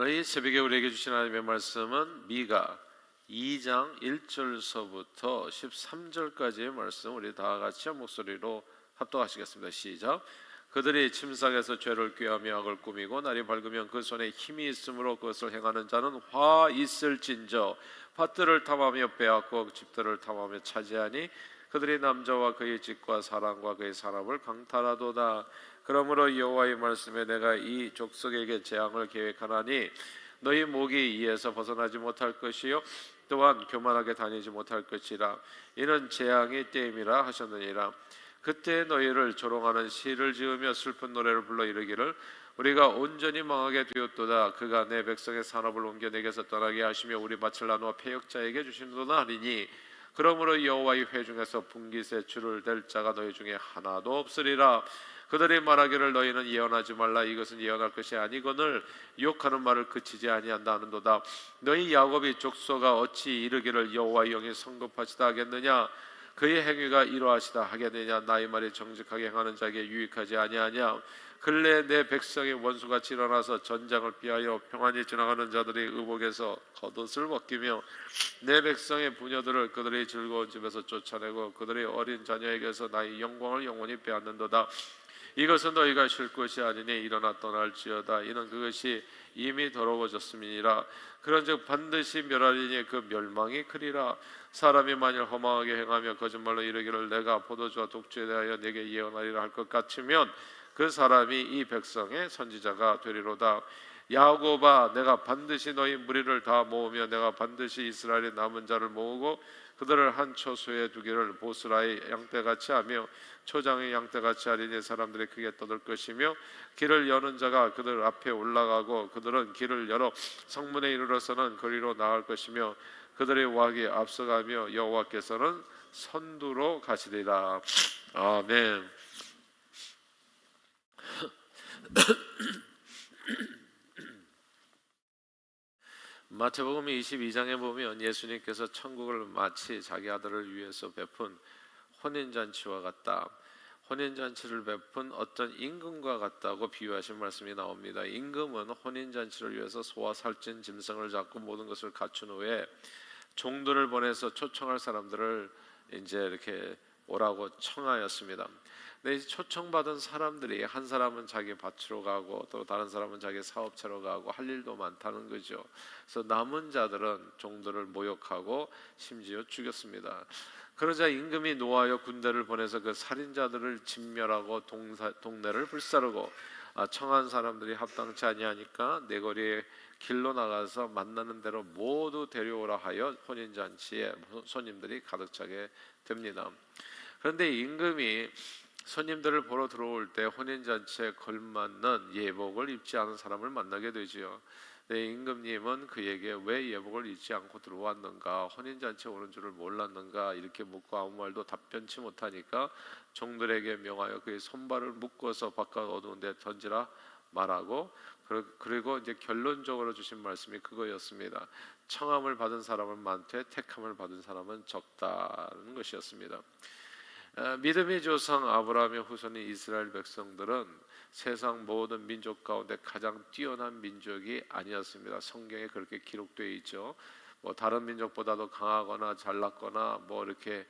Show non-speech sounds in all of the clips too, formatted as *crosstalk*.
오늘 이 새벽에 우리에게 주신 하나님의 말씀은 미가 2장 1절서부터 13절까지의 말씀 우리 다 같이 한 목소리로 합독하시겠습니다. 시작. 그들이 침상에서 죄를 꾀하며 악을 꾸미고 날이 밝으면 그 손에 힘이 있으므로 그것을 행하는 자는 화 있을진저 밭들을 탐하며 빼앗고 집들을 탐하며 차지하니 그들이 남자와 그의 집과 사람과 그의 사람을 강탈하도다. 그러므로 여호와의 말씀에 내가 이 족속에게 재앙을 계획하나니 너희 목이 이에서 벗어나지 못할 것이요 또한 교만하게 다니지 못할 것이라. 이는 재앙의 때임이라 하셨느니라. 그때 너희를 조롱하는 시를 지으며 슬픈 노래를 불러 이르기를 우리가 온전히 망하게 되었도다. 그가 내 백성의 산업을 옮겨 내게서 떠나게 하시며 우리 밭을 나누어 패역자에게 주시는도다 하리니 그러므로 여호와의 회중에서 분깃에 줄을 댈 자가 너희 중에 하나도 없으리라 그들이 말하기를 너희는 예언하지 말라. 이것은 예언할 것이 아니거늘 욕하는 말을 그치지 아니한다 하는도다. 너희 야곱이 족소가 어찌 이르기를 여호와의 영이 성급하시다 하겠느냐? 그의 행위가 이러하시다 하겠느냐? 나의 말이 정직하게 행하는 자에게 유익하지 아니하냐? 근래 내 백성의 원수같이 일어나서 전장을 피하여 평안히 지나가는 자들의 의복에서 겉옷을 벗기며 내 백성의 부녀들을 그들의 즐거운 집에서 쫓아내고 그들의 어린 자녀에게서 나의 영광을 영원히 빼앗는도다 이것은 너희가 쉴 것이 아니니 일어나 떠날지어다. 이는 그것이 이미 더러워졌음이니라. 그런즉 반드시 멸하리니 그 멸망이 크리라. 사람이 만일 허망하게 행하며 거짓말로 이르기를 내가 포도주와 독주에 대하여 내게 예언하리라 할 것 같으면 그 사람이 이 백성의 선지자가 되리로다 야곱아 내가 반드시 너희 무리를 다 모으며 내가 반드시 이스라엘의 남은 자를 모으고 그들을 한 초소에 두기를 보스라의 양떼같이 하며 초장의 양떼같이 하리니 사람들이 크게 떠들 것이며 길을 여는 자가 그들 앞에 올라가고 그들은 길을 열어 성문에 이르러서는 거리로 나갈 것이며 그들의 왕이 앞서가며 여호와께서는 선두로 가시리라 아멘. 마태복음 22장에 보면 예수님께서 천국을 마치 자기 아들을 위해서 베푼 혼인 잔치와 같다. 혼인 잔치를 베푼 어떤 임금과 같다고 비유하신 말씀이 나옵니다. 임금은 혼인 잔치를 위해서 소와 살찐 짐승을 잡고 모든 것을 갖춘 후에 종들을 보내서 초청할 사람들을 이제 이렇게 오라고 청하였습니다. 근데 이 초청받은 사람들이 한 사람은 자기 밭으로 가고 또 다른 사람은 자기 사업체로 가고 할 일도 많다는 거죠. 그래서 남은 자들은 종들을 모욕하고 심지어 죽였습니다. 그러자 임금이 노하여 군대를 보내서 그 살인자들을 진멸하고 동사, 동네를 불사르고 아, 청한 사람들이 합당치 아니하니까 내거리에 길로 나가서 만나는 대로 모두 데려오라 하여 혼인 잔치에 손님들이 가득 차게 됩니다. 그런데 임금이 손님들을 보러 들어올 때 혼인 잔치에 걸맞는 예복을 입지 않은 사람을 만나게 되지요. 네, 임금님은 그에게 왜 예복을 입지 않고 들어왔는가, 혼인 잔치에 오는 줄을 몰랐는가 이렇게 묻고 아무 말도 답변치 못하니까 종들에게 명하여 그의 손발을 묶어서 바깥 어두운 데 던지라 말하고 그리고 이제 결론적으로 주신 말씀이 그거였습니다. 청함을 받은 사람은 많되 택함을 받은 사람은 적다는 것이었습니다. 어, 믿음의 조상 아브라함의 후손인 이스라엘 백성들은 세상 모든 민족 가운데 가장 뛰어난 민족이 아니었습니다. 성경에 그렇게 기록되어 있죠. 뭐 다른 민족보다도 강하거나 잘났거나 뭐 이렇게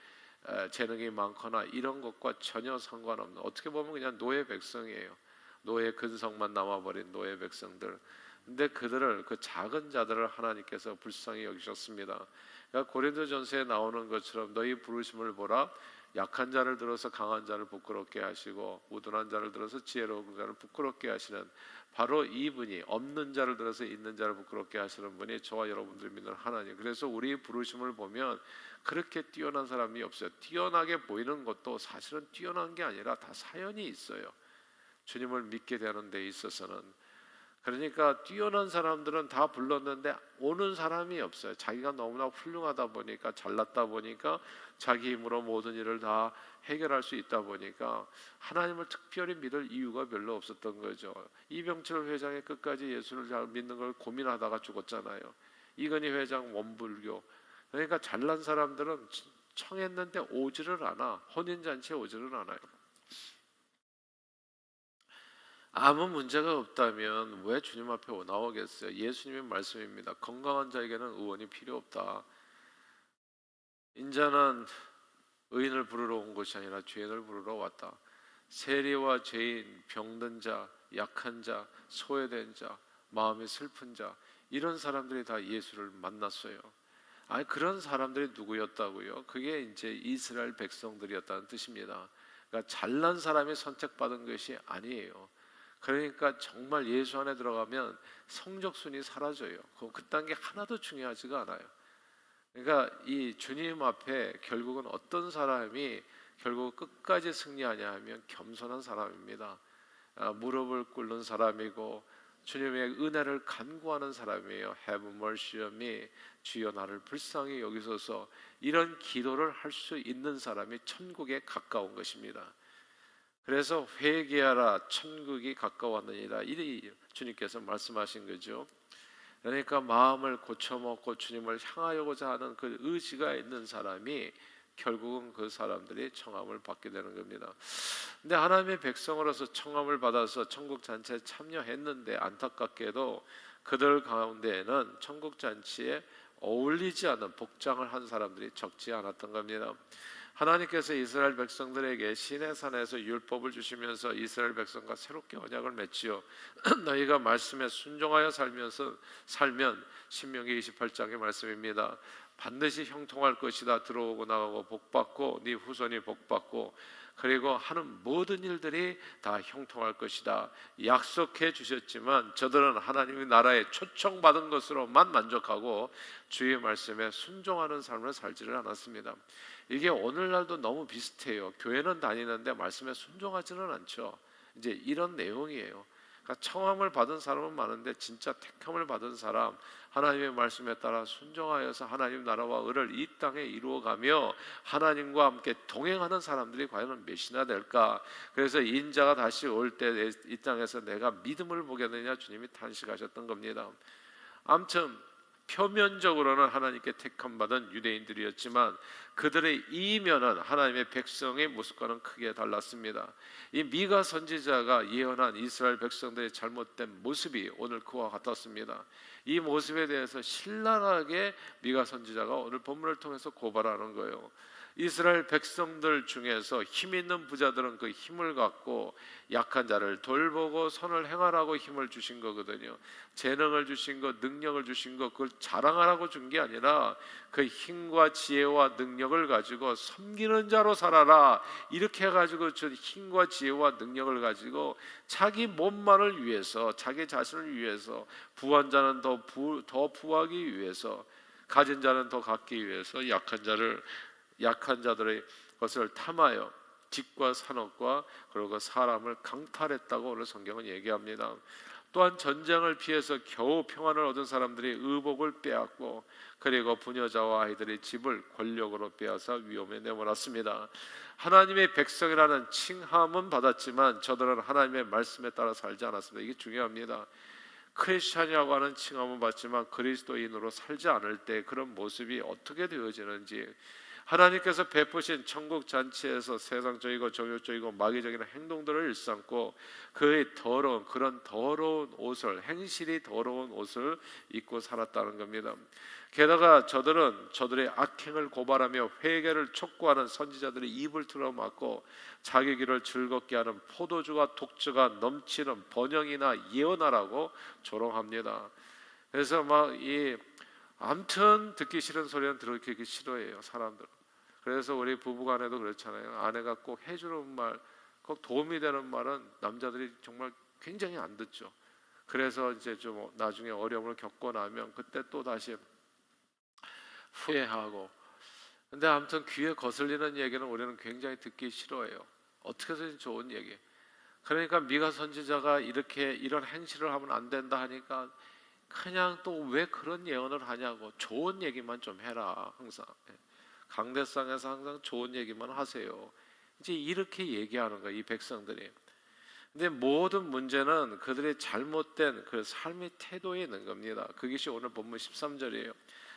재능이 많거나 이런 것과 전혀 상관없는 어떻게 보면 그냥 노예 백성이에요. 노예 근성만 남아버린 노예 백성들. 근데 그들을 그 작은 자들을 하나님께서 불쌍히 여기셨습니다. 그러니까 고린도전서에 나오는 것처럼 너희 부르심을 보라 약한 자를 들어서 강한 자를 부끄럽게 하시고 우둔한 자를 들어서 지혜로운 자를 부끄럽게 하시는 바로 이분이 없는 자를 들어서 있는 자를 부끄럽게 하시는 분이 저와 여러분들 믿는 하나님. 그래서 우리 부르심을 보면 그렇게 뛰어난 사람이 없어요. 뛰어나게 보이는 것도 사실은 뛰어난 게 아니라 다 사연이 있어요. 주님을 믿게 되는 데 있어서는 그러니까 뛰어난 사람들은 다 불렀는데 오는 사람이 없어요. 자기가 너무나 훌륭하다 보니까 잘났다 보니까 자기 힘으로 모든 일을 다 해결할 수 있다 보니까 하나님을 특별히 믿을 이유가 별로 없었던 거죠. 이병철 회장이 끝까지 예수를 잘 믿는 걸 고민하다가 죽었잖아요. 이건희 회장 원불교. 그러니까 잘난 사람들은 청했는데 오지를 않아. 혼인 잔치에 오지를 않아요. 아무 문제가 없다면 왜 주님 앞에 나오겠어요? 예수님의 말씀입니다. 건강한 자에게는 의원이 필요 없다. 인자는 의인을 부르러 온 것이 아니라 죄인을 부르러 왔다. 세리와 죄인, 병든 자, 약한 자, 소외된 자, 마음이 슬픈 자 이런 사람들이 다 예수를 만났어요. 아니 그런 사람들이 누구였다고요? 그게 이제 이스라엘 백성들이었다는 뜻입니다. 그러니까 잘난 사람이 선택받은 것이 아니에요. 그러니까 정말 예수 안에 들어가면 성적 순이 사라져요. 그 그딴 게 하나도 중요하지가 않아요. 그러니까 이 주님 앞에 결국은 어떤 사람이 결국 끝까지 승리하냐 하면 겸손한 사람입니다. 아, 무릎을 꿇는 사람이고 주님의 은혜를 간구하는 사람이에요. Have mercy on me. 주여 나를 불쌍히 여기소서. 이런 기도를 할 수 있는 사람이 천국에 가까운 것입니다. 그래서 회개하라 천국이 가까웠느니라 이 주님께서 말씀하신 거죠. 그러니까 마음을 고쳐먹고 주님을 향하여고자 하는 그 의지가 있는 사람이 결국은 그 사람들이 청함을 받게 되는 겁니다. 근데 하나님의 백성으로서 청함을 받아서 천국 잔치에 참여했는데 안타깝게도 그들 가운데에는 천국 잔치에 어울리지 않는 복장을 한 사람들이 적지 않았던 겁니다. 하나님께서 이스라엘 백성들에게 시내 산에서 율법을 주시면서 이스라엘 백성과 새롭게 언약을 맺지요. *clears throat* 너희가 말씀에 순종하여 살면서 살면 신명기 28장의 말씀입니다. 반드시 형통할 것이다. 들어오고 나가고 복받고 네 후손이 복받고 그리고 하는 모든 일들이 다 형통할 것이다. 약속해 주셨지만 저들은 하나님의 나라에 초청받은 것으로만 만족하고 주의 말씀에 순종하는 삶을 살지를 않았습니다. 이게 오늘날도 너무 비슷해요. 교회는 다니는데 말씀에 순종하지는 않죠. 이제 이런 내용이에요. 그러니까 청함을 받은 사람은 많은데 진짜 택함을 받은 사람 하나님의 말씀에 따라 순종하여서 하나님 나라와 의를 이 땅에 이루어가며 하나님과 함께 동행하는 사람들이 과연 몇이나 될까? 그래서 인자가 다시 올 때 이 땅에서 내가 믿음을 보겠느냐 주님이 탄식하셨던 겁니다. 아무튼 표면적으로는 하나님께 택함 받은 유대인들이었지만 그들의 이면은 하나님의 백성의 모습과는 크게 달랐습니다. 이 미가 선지자가 예언한 이스라엘 백성들의 잘못된 모습이 오늘 그와 같았습니다. 이 모습에 대해서 신랄하게 미가 선지자가 오늘 본문을 통해서 고발하는 거예요. 이스라엘 백성들 중에서 힘 있는 부자들은 그 힘을 갖고 약한 자를 돌보고 선을 행하라고 힘을 주신 거거든요. 재능을 주신 것, 능력을 주신 것, 그걸 자랑하라고 준 게 아니라 그 힘과 지혜와 능력을 가지고 섬기는 자로 살아라. 이렇게 해 가지고 저 힘과 지혜와 능력을 가지고 자기 몸만을 위해서, 자기 자신을 위해서, 부한 자는 더, 부, 더 부하기 위해서, 가진 자는 더 갖기 위해서 약한 자를 약한 자들의 것을 탐하여 집과 산업과 그리고 사람을 강탈했다고 오늘 성경은 얘기합니다. 또한 전쟁을 피해서 겨우 평안을 얻은 사람들이 의복을 빼앗고 그리고 부녀자와 아이들의 집을 권력으로 빼앗아 위험에 내몰았습니다. 하나님의 백성이라는 칭함은 받았지만 저들은 하나님의 말씀에 따라 살지 않았습니다. 이게 중요합니다. 크리스찬이라고 하는 칭함은 받지만 그리스도인으로 살지 않을 때 그런 모습이 어떻게 되어지는지 하나님께서 베푸신 천국 잔치에서 세상적이고 정욕적이고 마귀적인 행동들을 일삼고 그의 더러운 그런 더러운 옷을 행실이 더러운 옷을 입고 살았다는 겁니다. 게다가 저들은 저들의 악행을 고발하며 회개를 촉구하는 선지자들의 입을 틀어막고 자기 길을 즐겁게 하는 포도주와 독주가 넘치는 번영이나 예언하라고 조롱합니다. 그래서 막이 암튼 듣기 싫은 소리는 들었기 싫어해요 사람들. 그래서 우리 부부간에도 그렇잖아요. 아내가 꼭 해주는 말, 꼭 도움이 되는 말은 남자들이 정말 굉장히 안 듣죠. 그래서 이제 좀 나중에 어려움을 겪고 나면 그때 또 다시 후회하고. 근데 아무튼 귀에 거슬리는 얘기는 우리는 굉장히 듣기 싫어해요. 어떻게 해서든 좋은 얘기. 그러니까 미가 선지자가 이렇게 이런 행실을 하면 안 된다 하니까 그냥 또 왜 그런 예언을 하냐고 좋은 얘기만 좀 해라 항상. 강대상에서 항상 좋은 얘기만 하세요. 이제 이렇게 얘기하는 거이 백성들이. 근데 모든 문제는 그들의 잘못된 그 삶의 태도에 있는 겁니다. 그것이 오늘 본문 13절이에요.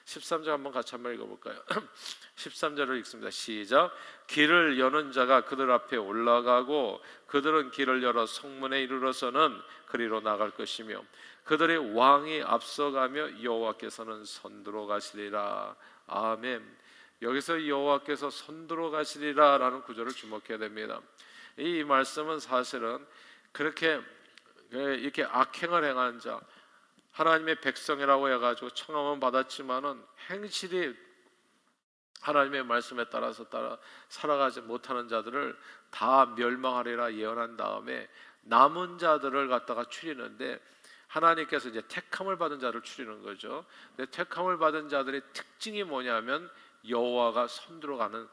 13절 한번 같이 한번 읽어볼까요? *clears throat* 13절을 읽습니다. 시작. 길을 여는 자가 그들 앞에 올라가고 그들은 길을 열어 성문에 이르러서는 그리로 나갈 것이며 그들의 왕이 앞서가며 여호와께서는 선두로 가시리라. 아멘. 여기서 여호와께서 선두로 가시리라라는 구절을 주목해야 됩니다. 이 말씀은 사실은 그렇게 이렇게 악행을 행한 자 하나님의 백성이라고 해가지고 청함은 받았지만은 행실이 하나님의 말씀에 따라서 따라 살아가지 못하는 자들을 다 멸망하리라 예언한 다음에 남은 자들을 갖다가 추리는데 하나님께서 이제 택함을 받은 자를 추리는 거죠. 근데 택함을 받은 자들의 특징이 뭐냐면 여호와가 선두로 가는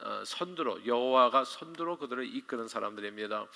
어, 선두로 여호와가 선두로 그들을 이끄는 사람들입니다.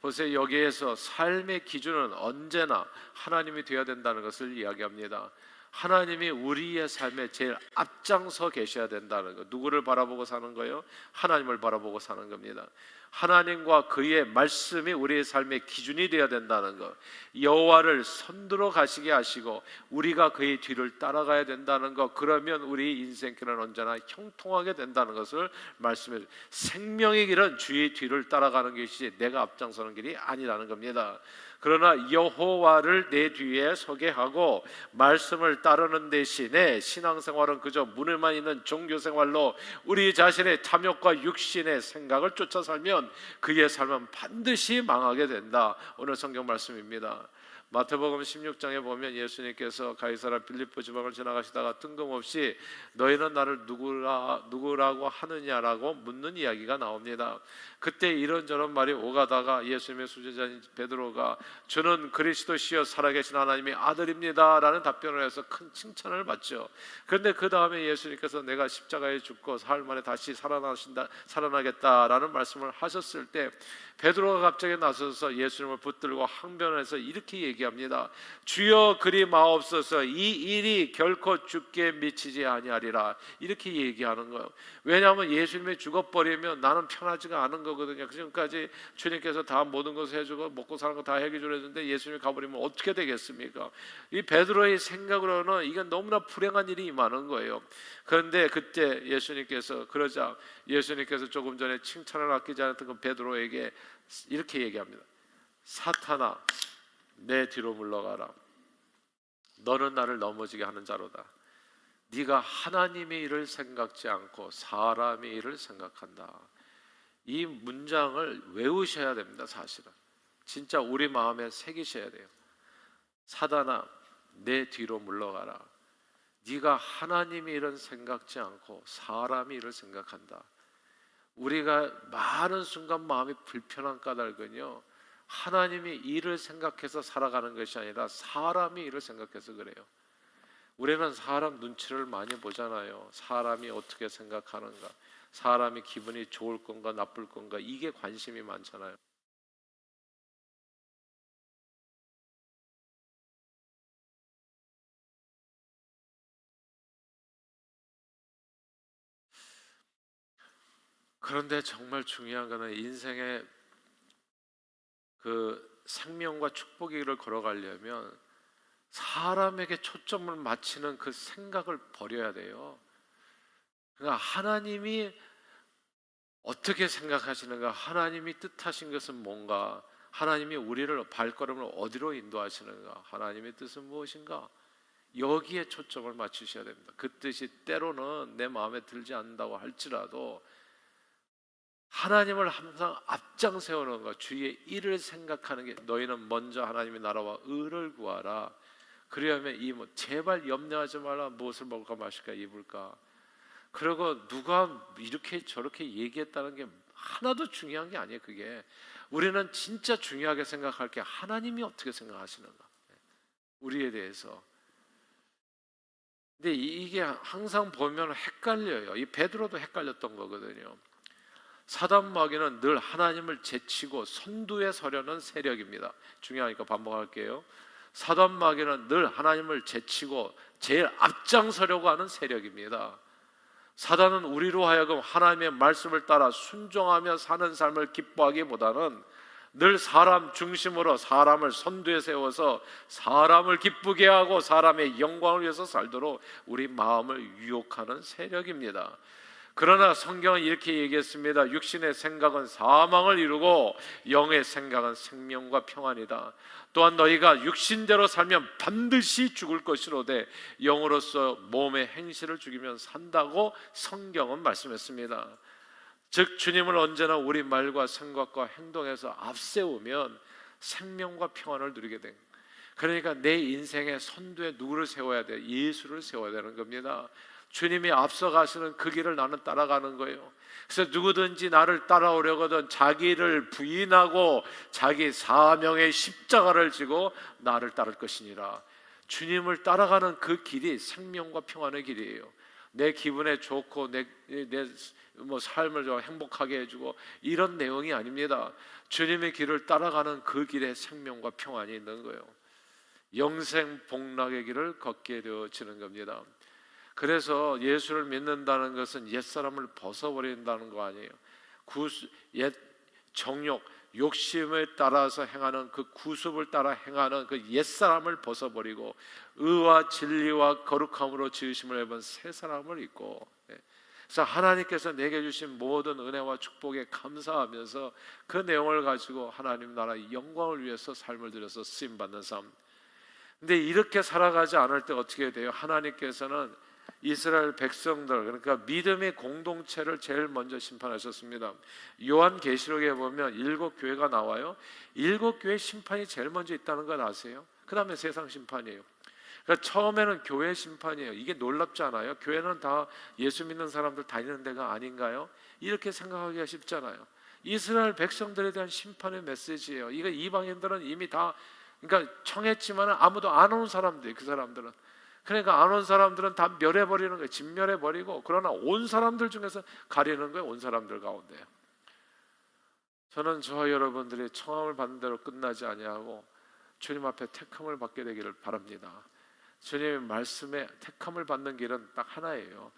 보세요 여기에서 삶의 기준은 언제나 하나님이 되어야 된다는 것을 이야기합니다. 하나님이 우리의 삶에 제일 앞장서 계셔야 된다는 거. 누구를 바라보고 사는 거요? 하나님을 바라보고 사는 겁니다. 하나님과 그의 말씀이 우리의 삶의 기준이 되어야 된다는 것. 여호와를 선두로 가시게 하시고 우리가 그의 뒤를 따라가야 된다는 것. 그러면 우리 인생 길은 언제나 형통하게 된다는 것을 말씀해 생명의 길은 주의 뒤를 따라가는 것이 내가 앞장서는 길이 아니라는 겁니다. 그러나 여호와를 내 뒤에 서게 하고 말씀을 따르는 대신에 신앙생활은 그저 문에만 있는 종교생활로 우리 자신의 탐욕과 육신의 생각을 쫓아 살면 그의 삶은 반드시 망하게 된다. 오늘 성경 말씀입니다. 마태복음 16장에 보면 예수님께서 가이사라 빌립보 지방을 지나가시다가 뜬금없이 너희는 나를 누구라 누구라고 하느냐라고 묻는 이야기가 나옵니다. 그때 이런저런 말이 오가다가 예수님의 수제자인 베드로가 저는 그리스도시여 살아계신 하나님의 아들입니다라는 답변을 해서 큰 칭찬을 받죠. 그런데 그 다음에 예수님께서 내가 십자가에 죽고 사흘 만에 다시 살아나신다 살아나겠다라는 말씀을 하셨을 때 베드로가 갑자기 나서서 예수님을 붙들고 항변해서 이렇게 얘기합니다. 주여 그리 마옵소서 이 일이 결코 죽게 미치지 아니하리라 이렇게 얘기하는 거예요. 왜냐하면 예수님이 죽어버리면 나는 편하지가 않은 거 거든요. 지금까지 주님께서 다 모든 것을 해주고 먹고 사는 거 다 해결해 줬는데 예수님이 가버리면 어떻게 되겠습니까? 이 베드로의 생각으로는 이건 너무나 불행한 일이 임하는 거예요. 그런데 그때 예수님께서 그러자 예수님께서 조금 전에 칭찬을 아끼지 않았던 그 베드로에게 이렇게 얘기합니다. 사탄아, 내 뒤로 물러가라. 너는 나를 넘어지게 하는 자로다. 네가 하나님의 일을 생각지 않고 사람의 일을 생각한다. 이 문장을 외우셔야 됩니다. 사실은 진짜 우리 마음에 새기셔야 돼요. 사단아, 내 뒤로 물러가라. 네가 하나님의 일은 생각지 않고 사람의 일을 생각한다. 우리가 많은 순간 마음이 불편한 까닭은요. 하나님이 일을 생각해서 살아가는 것이 아니라 사람이 일을 생각해서 그래요. 우리는 사람 눈치를 많이 보잖아요. 사람이 어떻게 생각하는가, 사람이 기분이 좋을 건가 나쁠 건가 이게 관심이 많잖아요. 그런데 정말 중요한 것은 인생의 그 생명과 축복의 길을 걸어가려면 사람에게 초점을 맞추는 그 생각을 버려야 돼요. 그러니까 하나님이 어떻게 생각하시는가, 하나님이 뜻하신 것은 뭔가, 하나님이 우리를 발걸음을 어디로 인도하시는가, 하나님의 뜻은 무엇인가, 여기에 초점을 맞추셔야 됩니다. 그 뜻이 때로는 내 마음에 들지 않는다고 할지라도 하나님을 항상 앞장 세우는 것, 주의 일을 생각하는 게 너희는 먼저 하나님의 나라와 의를 구하라. 그리하면 이 뭐 제발 염려하지 말라 무엇을 먹을까 마실까 입을까. 그리고 누가 이렇게 저렇게 얘기했다는 게 하나도 중요한 게 아니에요. 그게 우리는 진짜 중요하게 생각할 게 하나님이 어떻게 생각하시는가. 우리에 대해서. 근데 이게 항상 보면 헷갈려요. 이 베드로도 헷갈렸던 거거든요. 사단 마귀는 늘 하나님을 제치고 선두에 서려는 세력입니다. 중요하니까 반복할게요. 사단 마귀는 늘 하나님을 제치고 제일 앞장서려고 하는 세력입니다. 사단은 우리로 하여금 하나님의 말씀을 따라 순종하며 사는 삶을 기뻐하기보다는 늘 사람 중심으로 사람을 선두에 세워서 사람을 기쁘게 하고 사람의 영광을 위해서 살도록 우리 마음을 유혹하는 세력입니다. 그러나 성경은 이렇게 얘기했습니다. 육신의 생각은 사망을 이루고 영의 생각은 생명과 평안이다. 또한 너희가 육신대로 살면 반드시 죽을 것이로되 영으로서 몸의 행실을 죽이면 산다고 성경은 말씀했습니다. 즉 주님을 언제나 우리 말과 생각과 행동에서 앞세우면 생명과 평안을 누리게 된. 그러니까 내 인생의 선두에 누구를 세워야 돼? 예수를 세워야 되는 겁니다. 주님이 앞서가시는 그 길을 나는 따라가는 거예요. 그래서 누구든지 나를 따라오려거든 자기를 부인하고 자기 사명의 십자가를 지고 나를 따를 것이니라. 주님을 따라가는 그 길이 생명과 평안의 길이에요. 내 기분에 좋고 내내뭐 삶을 좀 행복하게 해주고 이런 내용이 아닙니다. 주님의 길을 따라가는 그 길에 생명과 평안이 있는 거예요. 영생 복락의 길을 걷게 되어지는 겁니다. 그래서 예수를 믿는다는 것은 옛 사람을 벗어버린다는 거 아니에요. 구수, 옛 정욕, 욕심을 따라서 행하는 그 구습을 따라 행하는 그 옛 사람을 벗어버리고 의와 진리와 거룩함으로 지으심을 입은 새 사람을 입고 예. 그래서 하나님께서 내게 주신 모든 은혜와 축복에 감사하면서 그 내용을 가지고 하나님 나라 영광을 위해서 삶을 들여서 쓰임 받는 삶. 근데 이렇게 살아가지 않을 때 어떻게 돼요? 하나님께서는 이스라엘 백성들 그러니까 믿음의 공동체를 제일 먼저 심판하셨습니다. 요한 계시록에 보면 일곱 교회가 나와요. 일곱 교회 심판이 제일 먼저 있다는 걸 아세요? 그다음에 세상 심판이에요. 그러니까 처음에는 교회 심판이에요. 이게 놀랍지 않아요? 교회는 다 예수 믿는 사람들 다니는 데가 아닌가요? 이렇게 생각하기가 쉽잖아요. 이스라엘 백성들에 대한 심판의 메시지예요. 이거 이방인들은 이미 다 그러니까 청했지만 아무도 안온 사람들 그 사람들은 그러니까 안 온 사람들은 다 멸해버리는 거예요. 진멸해버리고 그러나 온 사람들 중에서 가리는 거예요. 온 사람들 가운데. 저는 저와 여러분들이 청함을 받는 대로 끝나지 아니하고 주님 앞에 택함을 받게 되기를 바랍니다. 주님의 말씀에 택함을 받는 길은 딱 하나예요.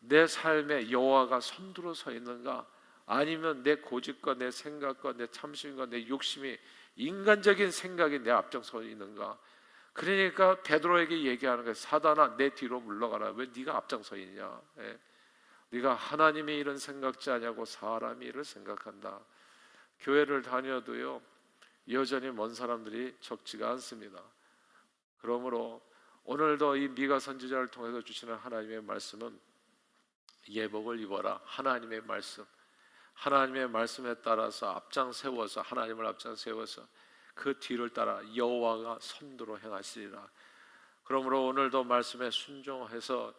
내 삶에 여호와가 선두로 서 있는가 아니면 내 고집과 내 생각과 내 참심과 내 욕심이 인간적인 생각이 내 앞장서 있는가 그러니까 베드로에게 얘기하는 거예요. 사단아 내 뒤로 물러가라. 왜 네가 앞장서 있냐? 예. 네가 하나님의 일은 생각지 않냐고 사람의 일을 생각한다. 교회를 다녀도요 여전히 먼 사람들이 적지가 않습니다. 그러므로 오늘도 이 미가 선지자를 통해서 주시는 하나님의 말씀은 예복을 입어라. 하나님의 말씀. 하나님의 말씀에 따라서 앞장 세워서 하나님을 앞장 세워서 그 뒤를 따라 여호와가 선두로 행하시리라. 그러므로 오늘도 말씀에 순종해서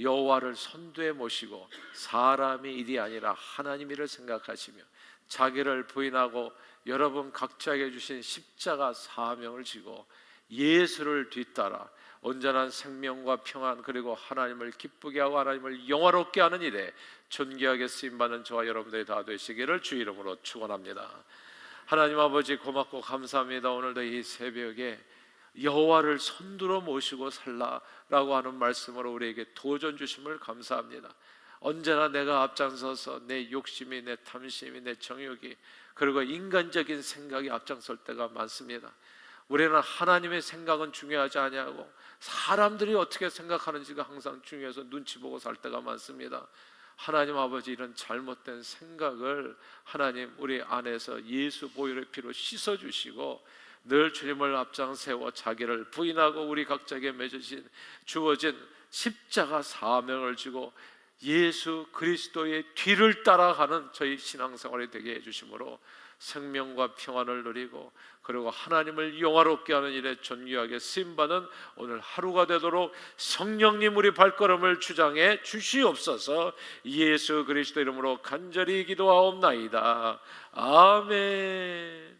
여호와를 선두에 모시고 사람이 일이 아니라 하나님 일을 생각하시며 자기를 부인하고 여러분 각자에게 주신 십자가 사명을 지고 예수를 뒤따라 온전한 생명과 평안 그리고 하나님을 기쁘게 하고 하나님을 영화롭게 하는 일에 존귀하게 쓰임 받는 저와 여러분들이 다 되시기를 주 이름으로 축원합니다. 하나님 아버지 고맙고 감사합니다. 오늘도 이 새벽에 여호와를 선두로 모시고 살라라고 하는 말씀으로 우리에게 도전 주심을 감사합니다. 언제나 내가 앞장서서 내 욕심이 내 탐심이 내 정욕이 그리고 인간적인 생각이 앞장설 때가 많습니다. 우리는 하나님의 생각은 중요하지 아니하고 사람들이 어떻게 생각하는지가 항상 중요해서 눈치 보고 살 때가 많습니다. 하나님 아버지 이런 잘못된 생각을 하나님 우리 안에서 예수 보혈의 피로 씻어 주시고 늘 주님을 앞장 세워 자기를 부인하고 우리 각자에게 맺으신 주어진 십자가 사명을 지고 예수 그리스도의 뒤를 따라가는 저희 신앙생활이 되게 해주심으로 생명과 평안을 누리고 그리고 하나님을 영화롭게 하는 일에 존귀하게 쓰임받은 오늘 하루가 되도록 성령님 우리 발걸음을 주장해 주시옵소서. 예수 그리스도 이름으로 간절히 기도하옵나이다. 아멘